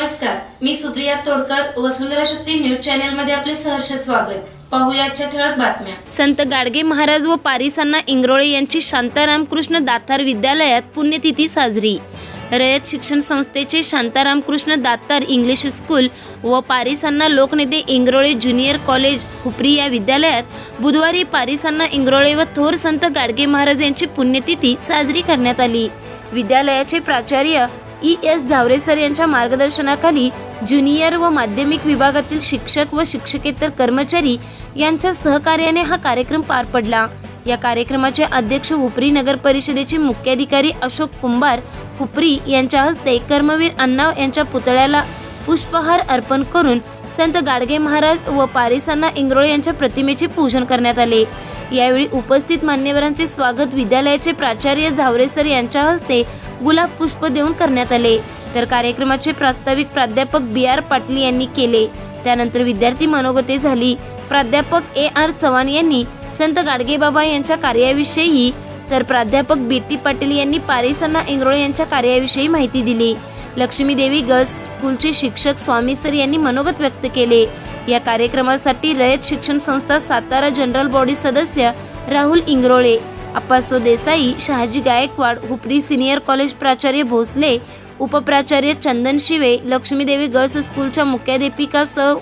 नमस्कार मी सुप्रिया तोडकर वसुंधरा शक्ती न्यूज चॅनलमध्ये आपले सहर्ष स्वागत. ठळक बातम्या. संत गाडगे महाराज व पारिसांना इंग्रोळे यांची शांताराम कृष्ण दातार विद्यालयात पुण्यतिथी साजरी. रयत शिक्षण संस्थेचे शांताराम कृष्ण दातार इंग्लिश स्कूल व पारिसांना लोकनेते इंग्रोळे ज्युनियर कॉलेज हुपरी या विद्यालयात बुधवारी पारिसांना इंग्रोळे व थोर संत गाडगे महाराज यांची पुण्यतिथी साजरी करण्यात आली. विद्यालयाचे प्राचार्य ई एस. जावरेसर यांच्या मार्गदर्शनाखाली ज्युनियर व माध्यमिक विभागातील शिक्षक व शिक्षकेतर कर्मचारी यांच्या सहकार्याने हा कार्यक्रम पार पडला. या कार्यक्रमाचे अध्यक्ष हुपरी नगर परिषदेचे मुख्याधिकारी अशोक कुंभार हुपरी यांच्या हस्ते कर्मवीर अण्णा यांच्या पुतळ्याला पुष्पहार अर्पण करून संत गाडगे महाराज व पारिसांना इंगरोळे यांच्या प्रतिमेचे पूजन करण्यात आले. यावेळी उपस्थित मान्यवरांचे स्वागत विद्यालयाचे प्राचार्य झावरेसर यांच्या हस्ते गुलाब पुष्प देऊन करण्यात आले. तर कार्यक्रमाचे प्रास्ताविक प्राध्यापक बी आर पाटील यांनी केले. त्यानंतर विद्यार्थी मनोगते झाली. प्राध्यापक ए आर चव्हाण यांनी संत गाडगेबाबा यांच्या कार्याविषयी तर प्राध्यापक बी टी पाटील यांनी पारिसांना इंगरोळे यांच्या कार्याविषयी माहिती दिली. लक्ष्मी देवी गर्ल्स स्कूलचे शिक्षक स्वामी सर यांनी मनोगत व्यक्त केले. या कार्यक्रमासाठी रयत शिक्षण संस्था सातारा जनरल बॉडी सदस्य राहुल इंगरोळे अप्पासो देसाई शहाजी गायकवाड हुपरी सिनियर कॉलेज प्राचार्य भोसले उपप्राचार्य चंदन शिवे लक्ष्मीदेवी गर्ल्स स्कूलच्या मुख्याध्यापिका सौ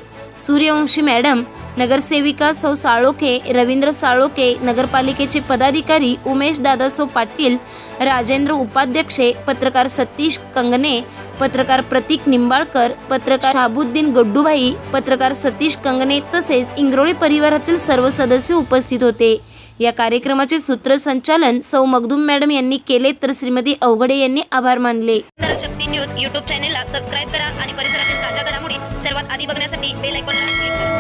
सूर्यवंशी मॅडम नगरसेविका सौ साळोखे रवींद्र साळोखे नगरपालिकेचे पदाधिकारी उमेश दादासो पाटील राजेंद्र उपाध्यक्षे पत्रकार सतीश कंगणे पत्रकार प्रतीक निंबाळकर पत्रकार शाबुद्दीन गड्डूभाई पत्रकार सतीश कंगणे तसेच इंग्रोळी परिवारातील सर्व सदस्य उपस्थित होते. या कार्यक्रमाचे सूत्रसंचालन सौ मगदूम मॅडम यांनी केले तर श्रीमती अवघडे यांनी आभार मानले. शक्ती न्यूज युट्यूब चॅनेलला सबस्क्राईब करा आणि परिसरातील ताज्या घडामोडी सर्वात आधी बघण्यासाठी बेल आयकॉनला क्लिक करा.